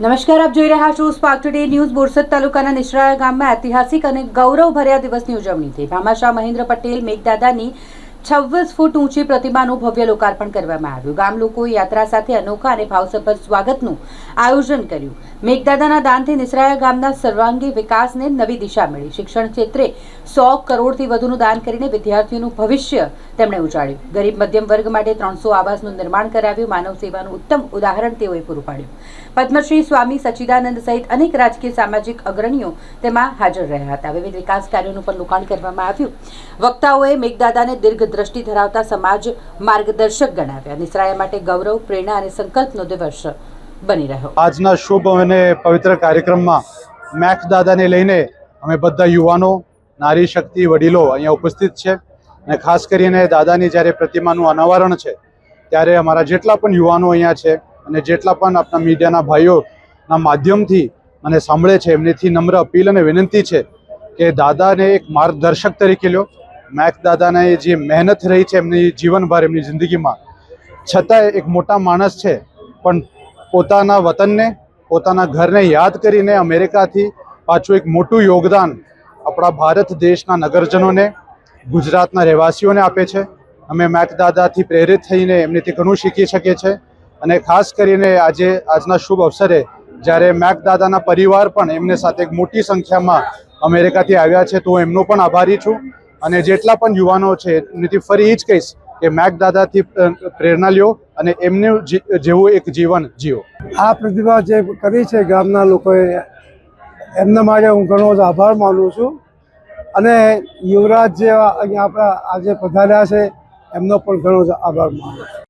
નમસ્કાર, આપ જોઈ રહ્યા છો સ્પાર્ક ટુડે ન્યૂઝ બોરસદ તાલુકાના નિશ્રાયા ગામમાં ઐતિહાસિક અને ગૌરવભર્યા દિવસની ઉજવણી થઈ. ભામાશાહ મહેન્દ્ર પટેલ, મેઘદાદાની છવ્વીસ ફૂટ ઊંચી પ્રતિમાનું ભવ્ય લોકાર્પણ કરવામાં આવ્યું. ગામ લોકોએ યાત્રા સાથે અનોખા અને ભાવસભર સ્વાગતનું આયોજન કર્યું. મેઘદાદાના દાનથી નિસરાયા ગામના સર્વાંગી વિકાસને નવી દિશા મળી. શિક્ષણ ક્ષેત્રે સો કરોડથી વધુનું દાન કરીને વિદ્યાર્થીઓનું ભવિષ્ય તેમણે ઉજાડ્યું ગરીબ મધ્યમ વર્ગ માટે ત્રણસો આવાસનું નિર્માણ કરાવ્યું. માનવ સેવાનું ઉત્તમ ઉદાહરણ તેઓએ પૂરું પાડ્યું. પદ્મશ્રી સ્વામી સચ્ચિદાનંદ સહિત અનેક રાજકીય સામાજિક અગ્રણીઓ તેમાં હાજર રહ્યા હતા. વિવિધ વિકાસ કાર્યોનું પણ લોકાણ કરવામાં આવ્યું. વક્તાઓએ મેઘદાદાને દીર્ઘદ્રષ્ટિ ધરાવતા સમાજ માર્ગદર્શક ગણાવ્યા. નિસરાયા માટે ગૌરવ, પ્રેરણા અને સંકલ્પનો દિવસ બની રહ્યો. આજના શુભ અને પવિત્ર કાર્યક્રમમાં મેક્સ દાદાને લઈને અમે બધા યુવાનો, નારી શક્તિ વડીલો અહીંયા ઉપસ્થિત છે. અને ખાસ કરીને દાદાની જ્યારે પ્રતિમાનું અનાવરણ છે, ત્યારે અમારા જેટલા પણ યુવાનો અહીંયા છે અને જેટલા પણ આપણા મીડિયાના ભાઈઓના માધ્યમથી મને સાંભળે છે, એમનેથી નમ્ર અપીલ અને વિનંતી છે કે દાદાને એક માર્ગદર્શક તરીકે લ્યો. મેક્સ દાદાને જે મહેનત રહી છે એમની જીવનભર, એમની જિંદગીમાં. છતાંય એક મોટા માણસ છે, પણ પોતાના વતનને, પોતાના ઘરને યાદ કરીને અમેરિકાથી પાછું એક મોટું યોગદાન આપણા ભારત દેશના નગરજનોને, ગુજરાતના રહેવાસીઓને આપે છે. અમે મેક દાદાથી પ્રેરિત થઈને એમનેથી ઘણું શીખી શકીએ છીએ અને ખાસ કરીને આજે, આજના શુભ અવસરે જ્યારે મેક દાદાના પરિવાર પણ એમને સાથે એક મોટી સંખ્યામાં અમેરિકાથી આવ્યા છે, તો હું એમનો પણ આભારી છું. અને જેટલા પણ યુવાનો છે, એમનીથી ફરી એ જ કહીશ કે મેક દાદાથી પ્રેરણા લ્યો અને એમનું જેવું એક જીવન જીવો. આ પ્રતિભા જે કરી છે ગામના લોકોએ, એમના માટે હું ઘણો જ આભાર માનું છું. અને યુવરાજ જેવા અહીંયા આપણા આજે પધાર્યા છે, એમનો પણ ઘણો જ આભાર માનું છું.